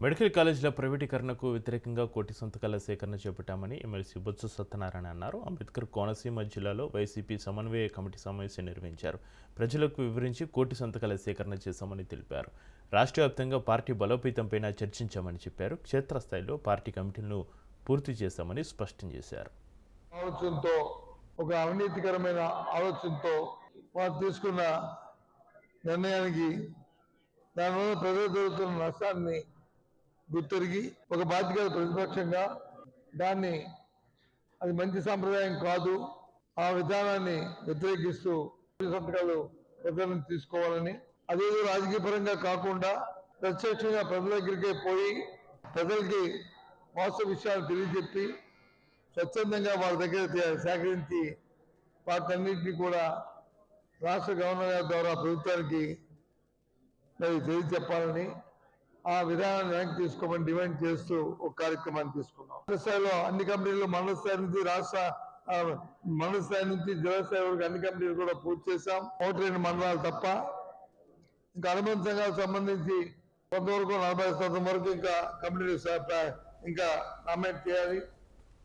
Medical కాలేజీల ప్రైవేటీకరణకు వ్యతిరేకంగా కోటి సంతకాల సేకరణ చేపట్టామని ఎమ్మెల్సీ బొత్స సత్యనారాయణ అన్నారు. అంబేద్కర్ కోనసీమ జిల్లాలో వైసీపీ సమన్వయ కమిటీ సమావేశం నిర్వహించారు. ప్రజలకు వివరించి కోటి సంతకాల సేకరణ చేశామని తెలిపారు. రాష్ట్ర వ్యాప్తంగా పార్టీ బలోపేతంపైన చర్చించామని చెప్పారు. క్షేత్రస్థాయిలో పార్టీ కమిటీలను పూర్తి చేశామని స్పష్టం చేశారు. ఆలోచనతో ఒక అవినీతికరమైన ఆలోచనతో వారు తీసుకున్న నిర్ణయానికి దానివల్ల ప్రజలు జరుగుతున్న నష్టాన్ని గుర్తెరిగి ఒక బాధ్యత ప్రతిపక్షంగా దాన్ని అది మంచి సాంప్రదాయం కాదు ఆ విధానాన్ని వ్యతిరేకిస్తూ సంతకాలు ప్రజల తీసుకోవాలని. అదేదో రాజకీయ పరంగా కాకుండా ప్రత్యక్షంగా ప్రజల దగ్గరికే పోయి ప్రజలకి వాస్తవ విషయాలు తెలియజెప్పి స్వచ్ఛందంగా వాళ్ళ దగ్గర సేకరించి వాటన్నింటినీ కూడా రాష్ట్ర గవర్నర్ గారి ద్వారా ప్రభుత్వానికి మరి తెలియజెప్పాలని ఆ విధానాన్ని వెనక్కి తీసుకోమని డిమాండ్ చేస్తూ ఒక కార్యక్రమాన్ని తీసుకున్నాం. స్థాయిలో అన్ని కంపెనీలు మండల స్థాయి నుంచి రాష్ట్ర మండల స్థాయి నుంచి జిల్లా స్థాయి వరకు అన్ని కంపెనీలు కూడా పూర్తి చేశాం. ఒకటి రెండు మండలాలు తప్ప ఇంకా అనుబంధ సంఘాలకు సంబంధించి కొంతవరకు నలభై శాతం వరకు ఇంకా కంపెనీలు ఇంకా నామినేట్ చేయాలి.